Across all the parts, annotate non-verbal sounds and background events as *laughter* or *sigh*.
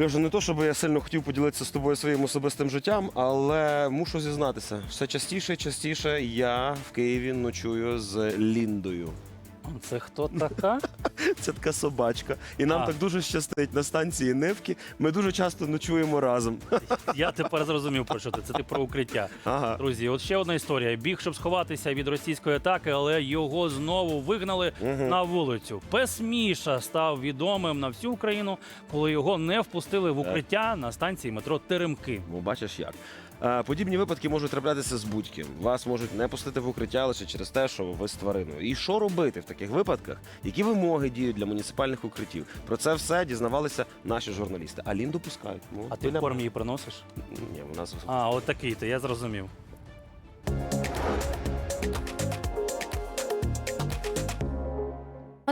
Льоша, не то, щоб я сильно хотів поділитися з тобою своїм особистим життям, але мушу зізнатися, все частіше і частіше я в Києві ночую з Ліндою. Це хто така? Це така собачка. І нам А. так дуже щастить на станції Нивки. Ми дуже часто ночуємо разом. *laughs* Я тепер зрозумів, про що ти. Це ти про укриття. Ага. Друзі, от ще одна історія. Біг, щоб сховатися від російської атаки, але його знову вигнали на вулицю. Пес Міша став відомим на всю Україну, коли його не впустили в укриття на станції метро Теремки. Бо бачиш як. Подібні випадки можуть траплятися з будь-ким. Вас можуть не пустити в укриття лише через те, що ви з твариною. І що робити в таких випадках? Які вимоги діють для муніципальних укриттів? Про це все дізнавалися наші журналісти. А Лінду пускають. Ну, А ти не- корм її приносиш? Ні, у нас А, от такий ти, я зрозумів.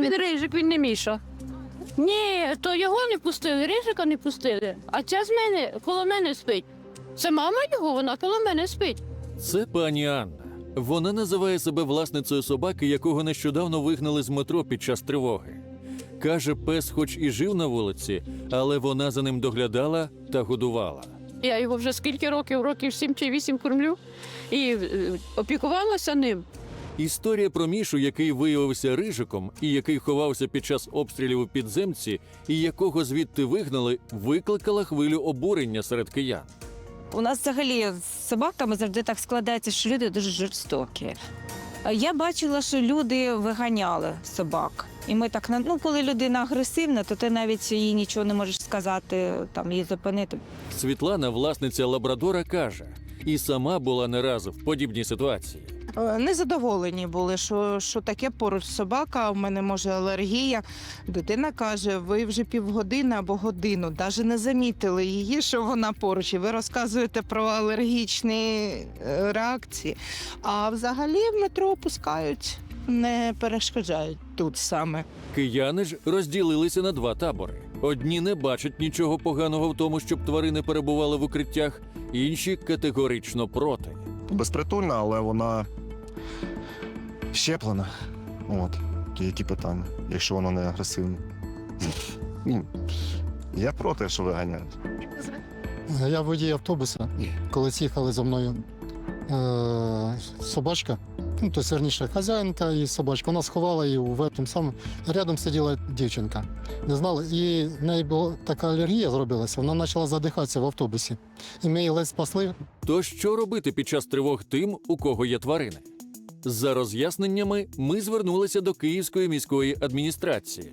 Не Рижик, він не Міша. Ні, то його не пустили, Рижика не пустили. А ця з мене коло мене спить. Це мама його, вона коло мене спить. Це пані Анна. Вона називає себе власницею собаки, якого нещодавно вигнали з метро під час тривоги. Каже, пес, хоч і жив на вулиці, але вона за ним доглядала та годувала. Я його вже скільки років, років сім чи вісім кормлю і е, опікувалася ним. Історія про Мішу, який виявився рижиком і який ховався під час обстрілів у підземці, і якого звідти вигнали, викликала хвилю обурення серед киян. У нас взагалі з собаками завжди так складається, що люди дуже жорстокі. Я бачила, що люди виганяли собак. І ми так ну, коли людина агресивна, то ти навіть їй нічого не можеш сказати, там її зупинити. Світлана, власниця лабрадора, каже, і сама була не раз в подібній ситуації. Е, Незадоволені були, що, що таке поруч собака, у мене може алергія. Дитина каже: ви вже півгодини або годину, навіть не замітили її, що вона поруч. І ви розказуєте про алергічні е, реакції. А взагалі в метро опускають, не перешкоджають тут саме. Кияни ж розділилися на два табори. Одні не бачать нічого поганого в тому, щоб тварини перебували в укриттях, інші категорично проти. безпритульна, але вона щеплена. От, які- питання, якщо вона не агресивна. Ну, Я проти, що виганяють. Я водій автобуса, коли їхали за мною е, собачка, ну, то верніше, хазяїнка і собачка. Вона сховала її в этом самому. Рядом сиділа дівчинка. Не знала, і в неї була така алергія зробилася, вона почала задихатися в автобусі. І ми її спасли. То що робити під час тривог тим, у кого є тварини? За роз'ясненнями ми звернулися до Київської міської адміністрації.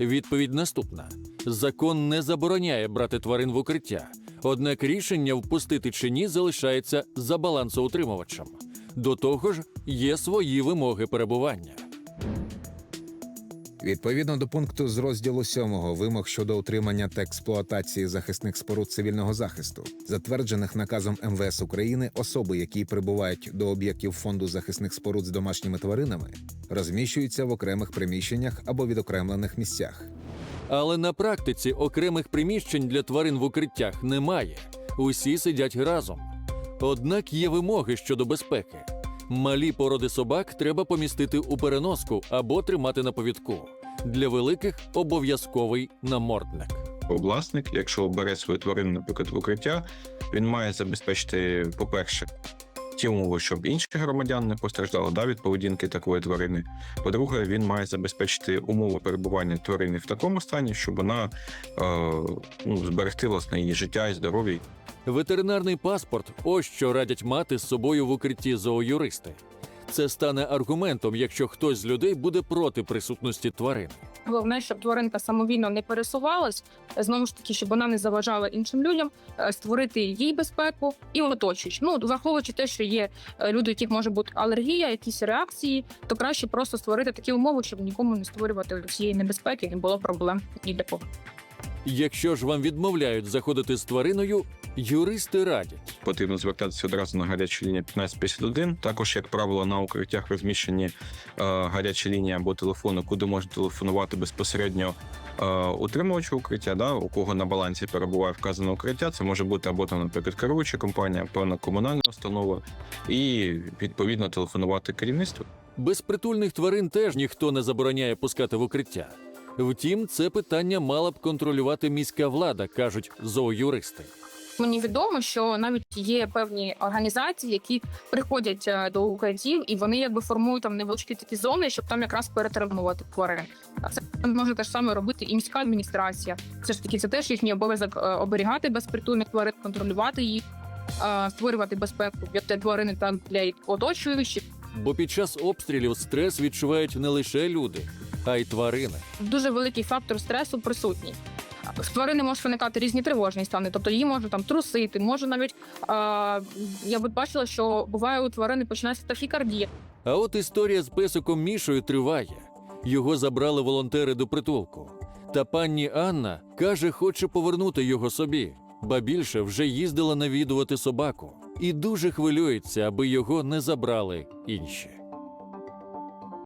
Відповідь наступна: закон не забороняє брати тварин в укриття, однак рішення впустити чи ні залишається за балансоутримувачем. До того ж, є свої вимоги перебування. Відповідно до пункту з розділу 7 вимог щодо утримання та експлуатації захисних споруд цивільного захисту, затверджених наказом МВС України, особи, які прибувають до об'єктів фонду захисних споруд з домашніми тваринами, розміщуються в окремих приміщеннях або відокремлених місцях. Але на практиці окремих приміщень для тварин в укриттях немає. Усі сидять разом. Однак є вимоги щодо безпеки. Малі породи собак треба помістити у переноску або тримати на повідку. Для великих обов'язковий намордник. власник, якщо бере свою тварину, наприклад, в укриття, він має забезпечити, по-перше, умови, щоб інші громадяни не постраждали да, від поведінки такої тварини. По-друге, він має забезпечити умови перебування тварини в такому стані, щоб вона е, ну, зберегти власне її життя і здоров'я. Ветеринарний паспорт ось що радять мати з собою в укритті зооюристи. Це стане аргументом, якщо хтось з людей буде проти присутності тварин. Головне, щоб тваринка самовільно не пересувалась, знову ж таки, щоб вона не заважала іншим людям, е, створити їй безпеку і оточуючи. Ну, враховуючи те, що є е, люди, у яких може бути алергія, якісь реакції, то краще просто створити такі умови, щоб нікому не створювати цієї небезпеки, не було проблем ні для кого. Якщо ж вам відмовляють заходити з твариною, юристи радять. Потрібно звертатися одразу на гарячу лінію 1551. Також, як правило, на укриттях розміщені е, гарячі лінії або телефони, куди можна телефонувати безпосередньо е, утримувачу укриття, да, у кого на балансі перебуває вказане укриття. Це може бути або там, наприклад, керуюча компанія, певна комунальна установа, і відповідно телефонувати керівництву. Безпритульних тварин теж ніхто не забороняє пускати в укриття. Втім, це питання мала б контролювати міська влада, кажуть зооюристи. Мені відомо, що навіть є певні організації, які приходять е, до укриттів, і вони якби формують там невеличкі такі зони, щоб там якраз перетримувати тварин. А це може те ж саме робити і міська адміністрація. Це ж таки це теж їхній обов'язок е, оберігати безпритульних тварин, контролювати їх, е, створювати безпеку для тварини, так і для оточуючих. Бо під час обстрілів стрес відчувають не лише люди, а й тварини. Дуже великий фактор стресу присутній. В тварини можуть виникати різні тривожні стани, тобто її може там трусити, може навіть е, я б бачила, що буває у тварини починається тахікардія. А от історія з песиком Мішою триває. Його забрали волонтери до притулку. Та пані Анна каже, хоче повернути його собі, ба більше вже їздила навідувати собаку і дуже хвилюється, аби його не забрали інші.